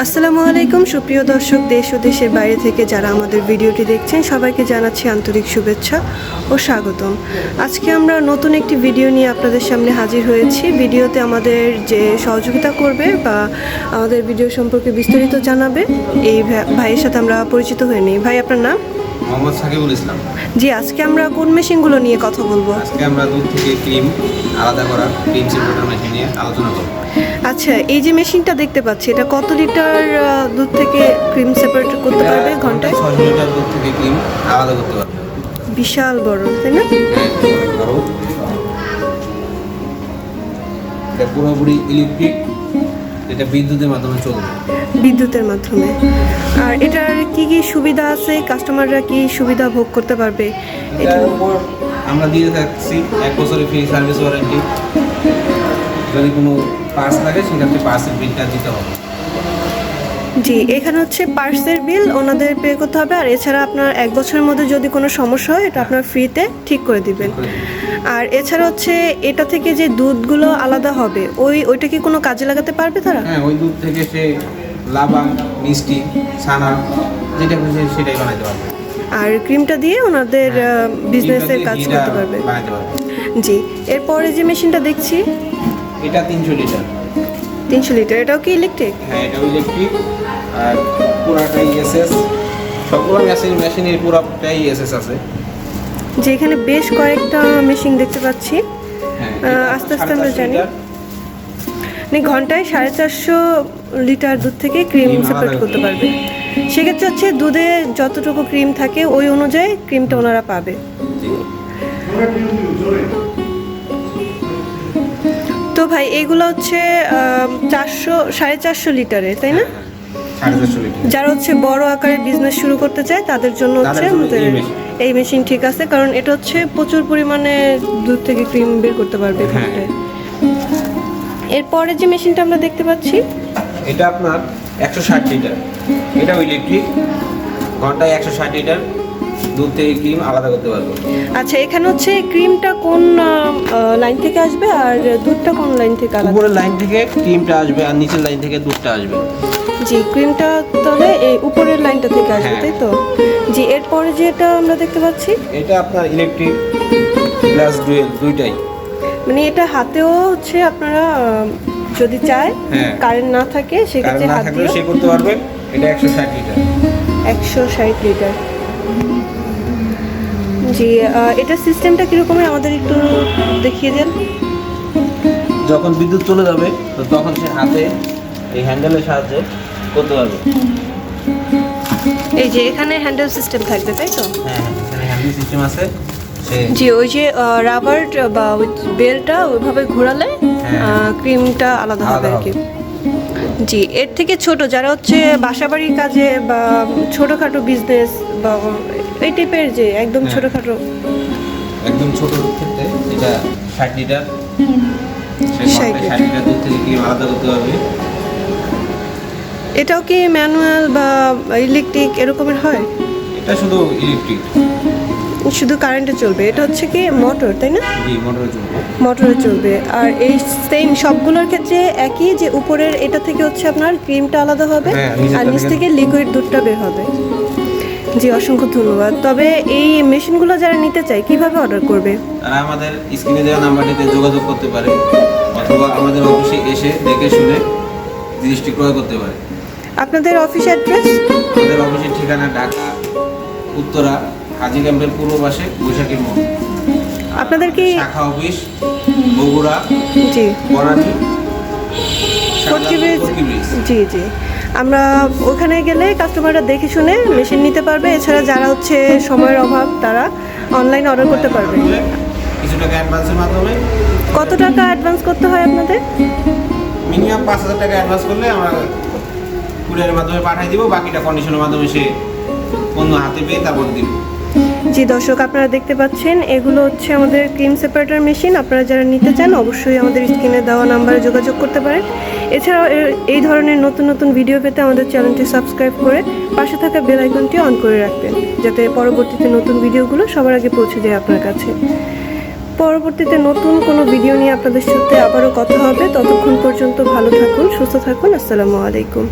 আসসালামু আলাইকুম সুপ্রিয় দর্শক দেশ ও দেশের বাইরে থেকে যারা আমাদের ভিডিওটি দেখছেন সবাইকে জানাচ্ছি আন্তরিক শুভেচ্ছা ও স্বাগতম। আজকে আমরা নতুন একটি ভিডিও নিয়ে আপনাদের সামনে হাজির হয়েছি। ভিডিওতে আমাদের যে সহযোগিতা করবে বা আমাদের ভিডিও সম্পর্কে বিস্তারিত জানাবে এই ভাইয়ের সাথে আমরা পরিচিত হয়ে নিই। ভাই আপনার নাম? মোহাম্মদ সাকিবুল ইসলাম। জি আজকে আমরা কোন মেশিনগুলো নিয়ে কথা বলব? আজকে আমরা দুধ থেকে ক্রিম আলাদা করা ক্রিম সেপারেটর মেশিন নিয়ে আলোচনা করব। আচ্ছা এই যে মেশিনটা দেখতে পাচ্ছি এটা কত লিটার দুধ থেকে ক্রিম সেপারেট করতে পারবে ঘন্টায়? ছয়শো লিটার দুধ থেকে ক্রিম আলাদা করতে পারবে। বিশাল বড় তাই না? বড়। এটা পুরোপুরি ইলেকট্রিক এটা বিদ্যুতের মাধ্যমে চলবে। বিদ্যুতের মাধ্যমে। আর এটার কি কি সুবিধা আছে? কাস্টমাররা কি সুবিধা ভোগ করতে পারবে? এটা এটার উপর আমরা দিয়ে থাকছি এক বছরের ফ্রি সার্ভিস ওয়ারেন্টি যদি কোনো পার্স লাগে সেক্ষেত্রে পার্সের বিলটা দিতে হবে। জি এখানে হচ্ছে পার্সের বিল ওনাদের পে করতে হবে আর এছাড়া আপনার এক বছরের মধ্যে যদি কোনো সমস্যা হয় এটা আপনার ফ্রিতে ঠিক করে দিবেন। আর এছাড়া হচ্ছে এটা থেকে যে দুধগুলো আলাদা হবে ওই ওইটা কি কোনো কাজে লাগাতে পারবে তারা? হ্যাঁ ওই দুধ থেকে সে লাবাং মিষ্টি ছানা যেটা খুশি সেটাই বানাতে পারবে। আর ক্রিমটা দিয়ে ওনাদের বিজনেসের কাজ করতে পারবে। জি এরপরে যে মেশিনটা দেখছি এটা তিনশো লিটার। তিনশো লিটার এটাও কি ইলেকট্রিক হ্যাঁ এটা ইলেকট্রিক আর পুরাটাই এসএস সবগুলো মেশিন মেশিনের পুরাটাই এসএস আছে। যে এখানে বেশ কয়েকটা মেশিন দেখতে পাচ্ছি। হ্যাঁ আস্তে আস্তে আমরা জানি। মানে ঘন্টায় সাড়ে চারশো লিটার দুধ থেকে ক্রিম সেপারেট করতে পারবে। সেক্ষেত্রে হচ্ছে দুধে যতটুকু ক্রিম থাকে ওই অনুযায়ী ক্রিমটা ওনারা পাবে। এগুলো হচ্ছে চারশো সাড়ে চারশো লিটারের তাই না? লিটার। যারা হচ্ছে বড় আকারে বিজনেস শুরু করতে চায় তাদের জন্য হচ্ছে আমাদের এই মেশিন ঠিক আছে কারণ এটা হচ্ছে প্রচুর পরিমাণে দুধ থেকে ক্রিম বের করতে পারবে হ্যাঁ। এরপরে যে মেশিনটা আমরা দেখতে পাচ্ছি এটা আপনার একশো ষাট লিটার। এটাও ইলেকট্রিক ঘন্টায় একশো ষাট লিটার। দুধ থেকে ক্রিম আলাদা করতে পারব। আচ্ছা এখানে হচ্ছে ক্রিমটা কোন লাইন থেকে আসবে আর দুধটা কোন লাইন থেকে আলাদা? উপরের লাইন থেকে ক্রিমটা আসবে আর নিচের লাইন থেকে দুধটা আসবে। জি ক্রিমটা তাহলে এই উপরের লাইনটা থেকে আসবে হ্যাঁ। তাই তো? জি এরপরে যেটা আমরা দেখতে পাচ্ছি? এটা আপনার ইলেকট্রিক প্লাস ডুয়েল দুইটাই। মানে এটা হাতেও হচ্ছে আপনারা যদি চায় হ্যাঁ। কারেন্ট না থাকে সেক্ষেত্রে হাত দিয়ে সে করতে পারবে। এটা একশো ষাট লিটার। একশো ষাট লিটার। জি এটা সিস্টেমটা কীরকমের আমাদের একটু দেখিয়ে দেন। যখন বিদ্যুৎ চলে যাবে তো তখন সে হাতে এই হ্যান্ডেলের সাহায্যে করতে পারবে। এই যে এখানে হ্যান্ডেল সিস্টেম থাকবে তাই তো? হ্যাঁ হ্যাঁ এখানে হ্যান্ডেল সিস্টেম আছে। জি ওই যে রাবার বা বেলটা ওইভাবে ঘোরালে হ্যাঁ। ক্রিমটা আলাদা হবে আর কি। জি এর থেকে ছোট যারা হচ্ছে বাসাবাড়ির কাজে বা ছোটোখাটো বিজনেস বা এই টাইপের যে একদম হ্যাঁ। ছোটোখাটো। একদম ছোট ক্ষেত্রে এটা ষাট লিটার সে 60 ঘন্টায় ষাট লিটার দুধ থেকে ক্রিম আলাদা করতে পারবে? এটাও কি ম্যানুয়াল বা ইলেকট্রিক এরকমের হয়? এটা শুধু ইলেকট্রিক শুধু কারেন্টে চলবে এটা হচ্ছে কি মোটর তাই না? জি মোটর চলবে। আর এই সেম সবগুলোর ক্ষেত্রে একই যে উপরের এটা থেকে হচ্ছে আপনার ক্রিমটা আলাদা হবে হ্যাঁ, আর নিচ থেকে- থেকে লিকুইড দুধটা বের হবে। জি অসংখ্য ধন্যবাদ। তবে এই মেশিনগুলো যারা নিতে চায় কীভাবে অর্ডার করবে? তারা আমাদের স্ক্রিনে দেওয়া নাম্বারটিতে যোগাযোগ করতে পারে অথবা আমাদের অফিসে এসে দেখে শুনে জিনিসটি ক্রয় করতে পারে। আপনাদের অফিস অ্যাড্রেস? আমাদের অফিসের ঠিকানা ঢাকা উত্তরা হাজি ক্যাম্পের পূর্ব পাশে বৈশাখী মোড় আপনাদের কি শাখা অফিস বগুড়া জি। বনানী জি জি। আমরা ওখানে গেলে কাস্টমাররা দেখে শুনে মেশিন নিতে পারবে। এছাড়া যারা হচ্ছে সময়ের অভাব তারা অনলাইন অর্ডার করতে পারবে। কিছু টাকা অ্যাডভান্সের মাধ্যমে। কত টাকা অ্যাডভান্স করতে হয় আপনাদের? মিনিমাম পাঁচ হাজার টাকা অ্যাডভান্স করলে আমরা কুরিয়ারের মাধ্যমে পাঠিয়ে দিব। বাকিটা কন্ডিশনের মাধ্যমে সে অন্য হাতে পেয়ে তারপর দিব। জি, দর্শক, আপনারা দেখতে পাচ্ছেন, এগুলো হচ্ছে আমাদের ক্রিম সেপারেটর মেশিন। আপনারা যারা নিতে চান, অবশ্যই আমাদের স্ক্রিনে দেওয়া নাম্বারে যোগাযোগ করতে পারেন। এছাড়াও এই ধরনের নতুন নতুন ভিডিও পেতে আমাদের চ্যানেলটি সাবস্ক্রাইব করে পাশে থাকা বেল আইকনটি অন করে রাখবেন, যাতে পরবর্তীতে নতুন ভিডিওগুলো সবার আগে পৌঁছে যায় আপনার কাছে। পরবর্তীতে নতুন কোনো ভিডিও নিয়ে আপনাদের সাথে আবারও কথা হবে। ততক্ষণ পর্যন্ত ভালো থাকুন, সুস্থ থাকুন। আসসালামু আলাইকুম।